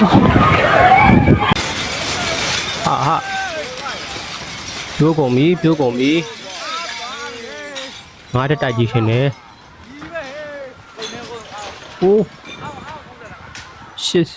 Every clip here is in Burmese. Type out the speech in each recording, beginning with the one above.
ဟာဟာပြိုးကုန်ပြီပြိုးကုန်ပြီငါတက်တိုက်ကြည့်ရှင်နေဟိုးရှစ်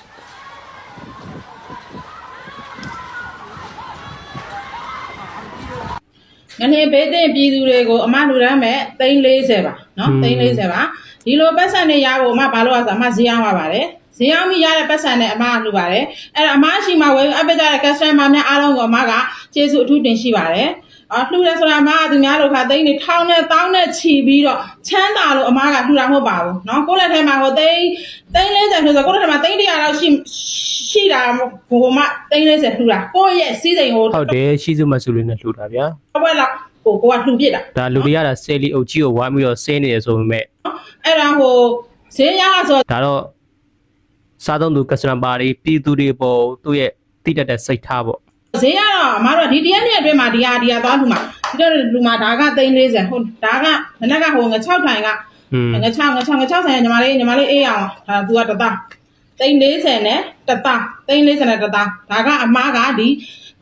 ငနေဘေးသင့်ပြည်သူတွေကိုအမလူရမ်းမဲ့340ပါနော်340ပါဒီလိုပတ်စံတွေရဖို့အမဘာလို့လဲဆိုတော့အမဈေးအောင်ပါပါတယ် ဈေးအောင်ပြီးရတဲ့ပတ်စံနဲ့အမလှူပါတယ်အဲ့ဒါအမရှိမှဝယ်အပိကြတဲ့ customer များအားလုံးကိုအမကကျေးဇူးအထူးတင်ရှိပါတယ်အော်လှူတယ်ဆိုတာအမကသူများလိုခါသိန်းတွေထောင်းနဲ့တောင်းနဲ့ချီပြီးတော့ချမ်းသာလို့အမကလှူတာမဟုတ်ပါဘူးเนาะကိုယ့်လက်ထဲမှာဟိုသိန်းသိန်း40ဆိုတော့ကိုယ့်လက်ထဲမှာသိန်း100လောက်ရှိရှိတာဘို့မသိန်း40လှူတာကိုယ့်ရဲ့စီးစိမ်ကို ဟုတ်တယ်ရှိစုမဆုလေးနဲ့လှူတာဗျာ ဘွက်လောက်ကိုကိုကလှူပြစ်တာ ဒါလူတွေရတာဆယ်လီအုပ်ကြီးကိုဝိုင်းပြီးတော့ဆင်းနေရဆိုပေမဲ့ အဲ့ဒါဟိုဈေးရဆို ဒါတော့ စားသုံးသူကစ္စတမာတွေပြည်သူတွေပေါ်သူ့ရဲ့တိတက်တဲ့စိတ်ထားပေါ့ဈေးရတော့အမတို့ဒီတရက်နှစ်အတွင်းမှာဒီဟာဒီဟာသွားလူမှာဒီတော့လူမှာဒါက340ဟိုဒါကမနက်ကဟိုင6ထိုင်ကอืมင6 6 6 6ဆိုင်ညီမလေးညီမလေးအေးအောင်ဒါသူကတသား340နဲ့တသား340နဲ့တသားဒါကအမားကဒီ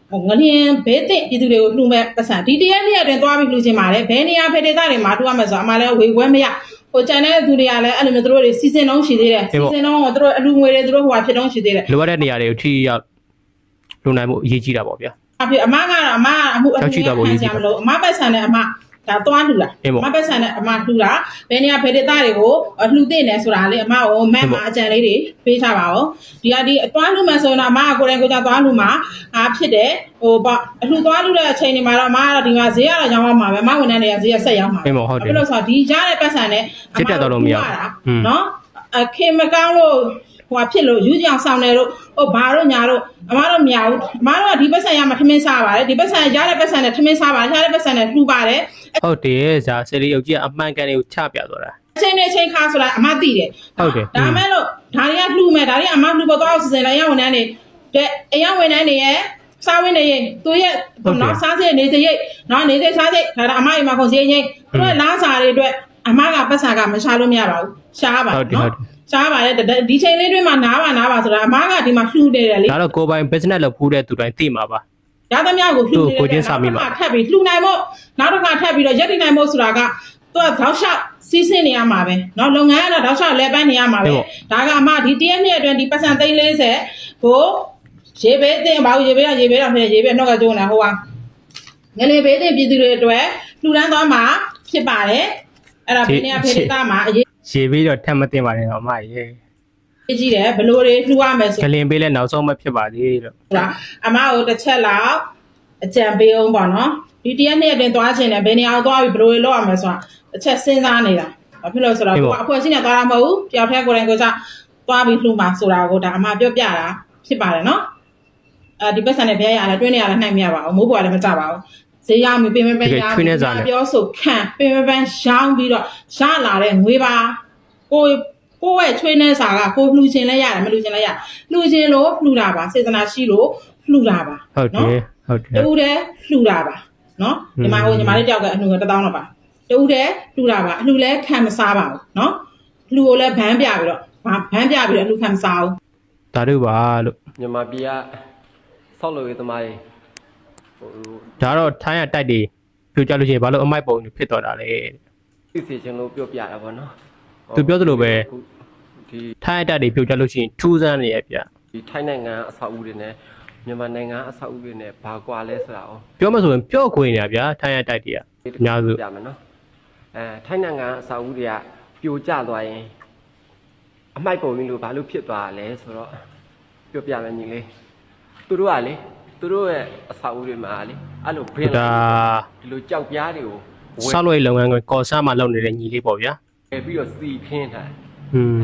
ဟိုငလျင်ဘေးတစ်ပြည်သူတွေကိုလှူမဲ့ပတ်စံဒီတရက်နှစ်အတွင်းသွားပြီးလှူခြင်းပါတယ်ဘယ်နေရာဖေဒေသတွေမှာလှူရမယ်ဆိုတော့အမလည်းဝေခွဲမရ ဟိုကျန်တဲ့သူတွေကလည်းအဲ့လိုမျိုးသူတို့တွေစီစဉ်လုံးရှိသေးတယ်စီစဉ်လုံးကသူတို့အလူငွေတွေသူတို့ဟိုဟာဖြစ်လုံးရှိသေးတယ်လိုအပ်တဲ့နေရာတွေကိုထိရောက်လူနိုင်မှုအရေးကြီးတာပေါ့ဗျာအဖေအမကတော့အမကအမှုအရောက်ရှိသွားဖို့ရည်ကြည်ပါမလို့အမပတ်ဆန်နဲ့အမ ဒါသွားလှူတာအေးပေါ့အမပတ်ဆန်နဲ့အမလှူတာဘယ်နေရာဘယ်ဒေသတွေကိုအလှူသိနေဆိုတာလေအမကိုမက်အေးပေါ့မှာအကြံလေးတွေပေးထားပါဦးဒီကဒီအသွားလှူမယ်ဆိုရင်တော့အမကကိုယ်တိုင်ကိုယ်ကြသွားလှူမှာအားဖြစ်တယ်ဟိုပေါ့အလှူသွားလှူတဲ့အချိန်တွေမှာတော့အမကတော့ဒီမှာဈေးရတော့ရောင်းအောင်မှာပဲအမဝန်ထမ်းတွေကဈေးရဆက်ရောင်းမှာအေးပေါ့ဟုတ်တယ်ဘာလို့လဲဆိုတော့ဒီကြားတဲ့ပတ်ဆန်နဲ့ချစ်တက်တော့လို့မရဘူးอืมနော်အခင်မကောင်းလို့ ဟိုဟာဖြစ်လို့ယူကြအောင်ဆောင်တယ်လို့ဟိုဘာတို့ညာတို့အမတို့မရဘူးအမတို့ကဒီပတ်ဆန်ရမှာထမင်းစားပါတယ်ဒီပတ်ဆန်ရတဲ့ပတ်ဆန်နဲ့ထမင်းစားပါတယ်ရတဲ့ပတ်ဆန်နဲ့လှူပါတယ်ဟုတ်တယ်ဇာဆယ်လီအုပ်ကြီးကအမှန်ကန်တွေကိုချပြသွားတာအချိန်နဲ့အချိန်ခါဆိုတာအမသိတယ်ဟုတ်တယ်ဒါမဲ့လို့ဒါတွေကလှူမယ်ဒါတွေကအမလှူပေါ်တော့စီစဉ်လိုက်ရဝန်ထမ်းတွေတဲ့အရဝန်ထမ်းတွေရဲ့စားဝင်းတွေရဲ့သူရဲ့နော်စားစိတ်နေစိတ်နော်နေစိတ်စားစိတ်ဒါတော့အမအိမ်မှာခုံစည်းရင်သူတို့လားစားတွေအတွက်အမကပတ်ဆန်ကမရှာလို့မရပါဘူးရှားပါဟု တ်တယ်ဟုတ်တယ် ရှားပါတယ်ဒီချိန်လေးတွင်းမှာနားပါနားပါဆိုတာအမကဒီမှာလှူနေတယ်လေ ဒါတော့ကိုယ်ပိုင် business လုပ်ဖူးတဲ့သူတိုင်းသိမှာပါ ရသမျှကိုလှူနေ ကို တယ် ချင်းစာမိမှာ ထပ်ပြီးလှူနိုင်ဖို့နောက်တစ်ခါထပ်ပြီးတော့ရက်တည်နိုင်ဖို့ဆိုတာကသူကတောက်လျှောက်စီးဆင်းနေရမှာပဲเนาะလုပ်ငန်းကတော့တောက်လျှောက်လဲပန်းနေရမှာပဲဒါကအမဒီတရက်နှစ်အတွင်းဒီပတ်စံ340ကိုရေဘေးအင်းဘာလို့ရေဘေးကရေဘေးတော့ဖြစ်ရေဘေးနှုတ်ကကျုံနေဟိုကငလေဘေးတင်ပြည်သူတွေအတွက်လှူဒန်းသွားမှာဖြစ်ပါတယ်အဲ့ဒါဘယ်နေရာဖေဒေသမှာအရေး ရေပြီးတော့ထပ်မသိပါနဲ့တော့အမရေကြီးတယ်ဘလို့တွေလှူရမယ်ဆိုဂလင်ပေးလဲနောက်ဆုံးမဖြစ်ပါသေးလို့ဆိုတာအမကိုတစ်ချက်လောက်အကြံပေးအောင်ပေါ့နော်ဒီတရက်နှစ်အတွင်းသွားခြင်းနဲ့ဘယ်နေရာကိုသွားပြီးဘယ်လိုလုပ်ရမလဲဆိုတာတစ်ချက်စဉ်းစားနေတာဘာဖြစ်လို့ဆိုတော့ကိုကအဖွဲ့အစည်းနဲ့သွားတာမဟုတ်ဘူးတယောက်တည်းကိုယ်တိုင်ကိုယ်ကျသွားပြီးလှူမှာဆိုတာကိုဒါအမပြောပြတာဖြစ်ပါတယ်နော်အဲဒီပတ်စံနဲ့ဘယ်ရရလဲတွင်းနေရလဲနှိုက်မရပါဘူးမိုးပေါ်လည်းမကြပါဘူး ဈေးရောက်ပြီးပင်ပန်းပန်းရောင်းပြောဆိုခံပင်ပန်းပန်းရောင်းပြီးတော့ရလာတဲ့ငွေပါကိုကိုယ့်ရဲ့ချွေးနှဲစာကကိုလှူခြင်းလဲရတယ်မလှူခြင်းလဲရလှူခြင်းလို့လှူတာပါစေတနာရှိလို့လှူတာပါဟုတ်တယ်ဟုတ်တယ်တူတယ်လှူတာပါနော်ဒီမှာဟိုညီမလေးတယောက်ကအလှူက1000တော့ပါတူတယ်လှူတာပါအလှူလဲခံမစားပါဘူးနော်လှူကိုလဲဘန်းပြပြီးတော့ဘာဘန်းပြပြီးတော့အလှူခံမစားဘူးဒါတို့ပါလို့မြန်မာပြည်ကဆောက်လုပ်ရေးသမားတွေဟို ဒါတော့ထိုင်းရတိုက်တွေပြိုကျလို့ရှိရင်ဘာလို့အမိုက်ပုံတွေဖြစ်သွားတာလဲသိစေချင်လို့ပြောပြတာပေါ့နော်သူပြောသလိုပဲအခုဒီထိုင်းရတိုက်တွေပြိုကျလို့ရှိရင်ထူးဆန်းနေရဲ့ဗျဒီထိုင်းနိုင်ငံအဆောက်အဦတွေနဲ့မြန်မာနိုင်ငံအဆောက်အဦတွေနဲ့ဘာကွာလဲဆိုတာ哦ပြောမှဆိုရင်ပျော့ခွေနေတာဗျာထိုင်းရတိုက်တွေကအများစုပြမယ်နော်အဲထိုင်းနိုင်ငံအဆောက်အဦတွေကပြိုကျသွားရင်အမိုက်ပုံကြီးလို့ဘာလို့ဖြစ်သွားတာလဲဆိုတော့ပြောပြမယ်ညီလေးသူတို့ကလေ သူတို့ရဲ့အဆောက်အဦတွေမှာလေအဲ့လိုဘင်းဒါဒီလိုကြောက်ပြားတွေကိုဝဆောက်လို့ရလုပ်ငန်းကိုကော်ဆာမှာလုပ်နေတဲ့ညီလေးပေါ့ဗျာယ်ပြီးတော့စီခင်းထားတယ်อืม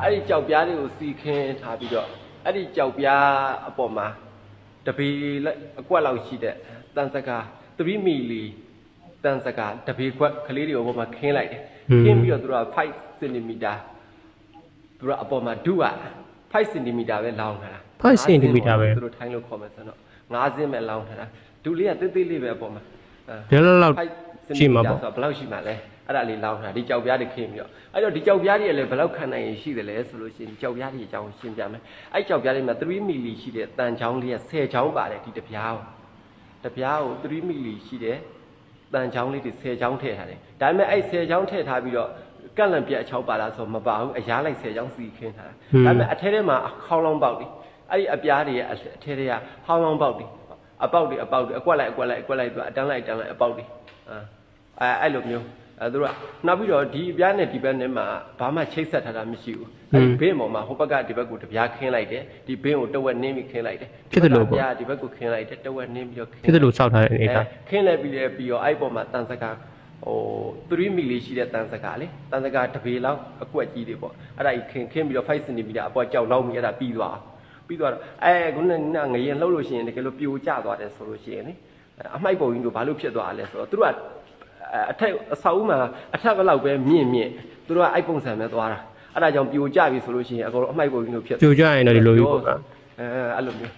အဲ့ဒီကြောက်ပြားတွေကိုစီခင်းထားပြီးတော့အဲ့ဒီကြောက်ပြားအပေါ်မှာတပေလက်အကွက်လောက်ရှိတဲ့တန်စကာ3မီလီတန်စကာတပေကွက်ကလေးတွေအပေါ်မှာခင်းလိုက်တယ်ခင်းပြီးတော့သူတို့က5 cm သူတို့ကအပေါ်မှာဒုက5 cm ပဲလောင်းထားတာ 5 cm ပဲသူတို့ထိုင်းလို့ခေါ်မယ်ဆိုတော့5စင်းပဲလောင်းထားတာဒုလေးကသေးသေးလေးပဲအပေါ်မှာအဲဒီလောက်လောက်5ရှိမှာပေါ့ဆိုတော့ဘယ်လောက်ရှိမှာလဲအဲ့ဒါလေးလောင်းထားဒီကြောက်ပြားတွေခင်းပြီးတော့အဲ့တော့ဒီကြောက်ပြားတွေကလည်းဘယ်လောက်ခံနိုင်ရင်ရှိတယ်လဲဆိုလို့ရှိရင်ကြောက်ပြားတွေအကြောင်းရှင်းပြမယ်အဲ့ကြောက်ပြားတွေမှာ3မီလီရှိတဲ့တန်ချောင်းလေးက10ချောင်းပါတယ်ဒီတစ်ပြားကိုတစ်ပြားကို3မီလီရှိတဲ့တန်ချောင်းလေးတွေ10ချောင်းထည့်ထားတယ်ဒါပေမဲ့အဲ့10ချောင်းထည့်ထားပြီးတော့ကန့်လန့်ပြက်အချောင်းပါလားဆိုမပါဘူးအရားလိုက်10ချောင်းစီခင်းထားတာဒါပေမဲ့အထဲထဲမှာခေါင်းလောင်းပေါက်တယ် အဲ့ဒီအပြားတွေရဲ့အထဲထဲကဟောင်းလောင်းပေါက်တယ်အပေါက်တွေအပေါက်တွေအကွက်လိုက်အကွက်လိုက်အကွက်လိုက်သူအတန်းလိုက်အတန်းလိုက်အပေါက်တွေအာအဲအဲ့လိုမျိုးအဲသူတို့ကနောက်ပြီးတော့ဒီအပြားနဲ့ဒီဘက်နဲ့မှဘာမှချိတ်ဆက်ထားတာမရှိဘူးအဲ့ဒီဘေးပေါ်မှာဟိုဘက်ကဒီဘက်ကိုတပြားခင်းလိုက်တယ်ဒီဘေးကိုတဝက်နင်းပြီးခင်းလိုက်တယ်ပြားဒီဘက်ကိုခင်းလိုက်တယ်တဝက်နင်းပြီးတော့ခင်းဖြစ်သလိုစောက်ထားတဲ့အနေအထားခင်းလဲပြီးလဲပြီးတော့အဲ့ပေါ်မှာတန်စကာဟို3မီလီရှိတဲ့တန်စကာလေတန်စကာတစ်ပေလောက်အကွက်ကြီးတွေပေါ့အဲ့ဒါကြီးခင်းခင်းပြီးတော့5စင်တီမီတာအပေါ်ကြောက်လောက်ပြီးအဲ့ဒါပြီးသွား ပြီးသွားတော့အဲခုနကငရင်လှုပ်လို့ရှိရင်တကယ်လို့ပြိုကျသွားတယ်ဆိုလို့ရှိရင်လေအမိုက်ပုံကြီးတို့ဘာလို့ဖြစ်သွားလဲဆိုတော့သူတို့ကအထက်အဆောက်အဦမှာအထက်ဘက်လောက်ပဲမြင့်မြင့်သူတို့ကအဲ့ပုံစံပဲသွားတာအဲ့ဒါကြောင့်ပြိုကျပြီဆိုလို့ရှိရင်အကုန်လုံးအမိုက်ပုံကြီးတို့ဖြစ်ကြိုကြရင်တော့ဒီလိုကြီးပေါ့ဗျာအဲအဲ့လိုမျိုး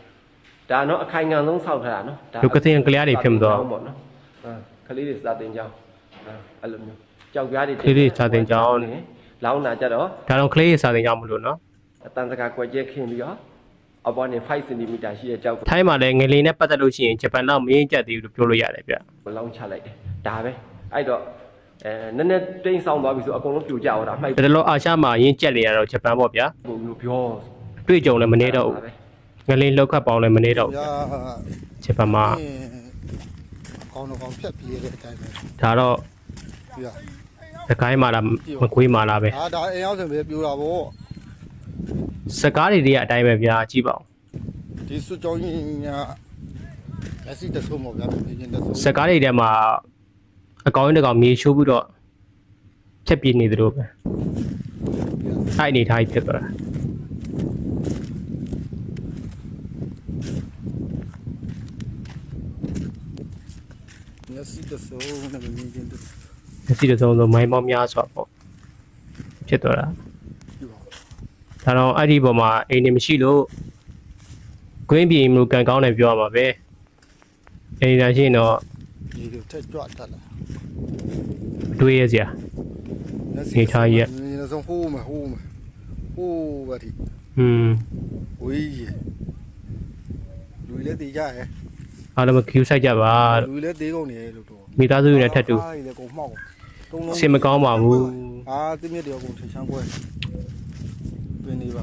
ဒါတော့အခိုင်အငံဆုံးဆောက်ထားတာနော်ဒါလူကစင်ကလျားတွေဖြစ်မသွားဘူးပေါ့နော်အာကလေးတွေစာတင်ကြောင်းအာအဲ့လိုမျိုးကြောက်ပြားတွေကလေးတွေစာသင်ကျောင်းနေလောင်းတာကြတော့ဒါတော့ကလေးရစာတင်ကြောင်းမလို့နော်အတန်စကာကွက်ကျဲခင်းပြီးတော့ အပေါ်နေ5 cm ရှိတဲ့ကြောက်ကိုထိုင်းမှာလည်းငလင်နဲ့ပတ်သက်လို့ရှိရင်ဂျပန်တော့မင်းကြက်သေးဘူးလို့ပြောလို့ရတယ်ဗျလောင်းချလိုက်တယ်ဒါပဲအဲ့တော့အဲနည်းနည်းတိမ်ဆောင်သွားပြီဆိုအကုန်လုံးပြိုကျသွားတာအမှိုက်ဒါတော့အာရှမှာရင်းကြက်နေရတော့ဂျပန်ပေါ့ဗျာပုံမျိုးပြောတွေ့ကြုံလည်းမနေတော့ဘူးငလင်လောက်ခတ်ပေါင်းလည်းမနေတော့ဘူးရာဂျပန်မှာကောင်းတော့ကောင်းဖြတ်ပြေးတဲ့အတိုင်းပဲဒါတော့ပြရသခိုင်းမှာလားမကွေးမှာလားပဲဒါဒါအိမ်ရောက်ဆိုပဲပြိုတာဗော စကားတွေတွေကအတိုင်းပဲဗျာကြည့်ပါဦးဒီစွကြောင်းကြီးညာလက်စီတဆုံမောဗျာပြင်းပြင်းတဆုံစကားတွေထဲမှာအကောင်ကြီးတစ်ကောင်မြေရှိုးပြီးတော့ဖြက်ပြနေသလိုပဲအဲ့အနေထားကြီးဖြစ်သွားတာလက်စီတဆုံနဲ့ပြင်းပြင်းတဆုံမျက်စိတစ်စုံစုံမိုင်းပေါင်းများစွာပေါ့ဖြစ်သွားတာပြပါ ဒါတော့အဲ့ဒီပေါ်မှာအိမ်နေမရှိလို့ကွင်းပြင်မျိုးကန်ကောင်းတယ်ပြောရမှာပဲအိမ်သာရှိရင်တော့ဒီလိုထက်ကြွတတ်လာအတွေးရစရာနေထားကြီးကနေဆုံးဟိုးမဟိုးမဟိုးဘာဒီอืมဝေးရလူလည်းတေးကြရဲ့အားလုံးကျူးဆိုင်ကြပါလို့လူလည်းတေးကုန်နေလို့တော့မိသားစုတွေနဲ့ထပ်တူအားလည်းကုန်မှောက်တုံးလုံးစင်မကောင်းပါဘူးအာတင်းမြက်တယောက်ကုန်ထချမ်းကွဲ ပြင်းနေပါ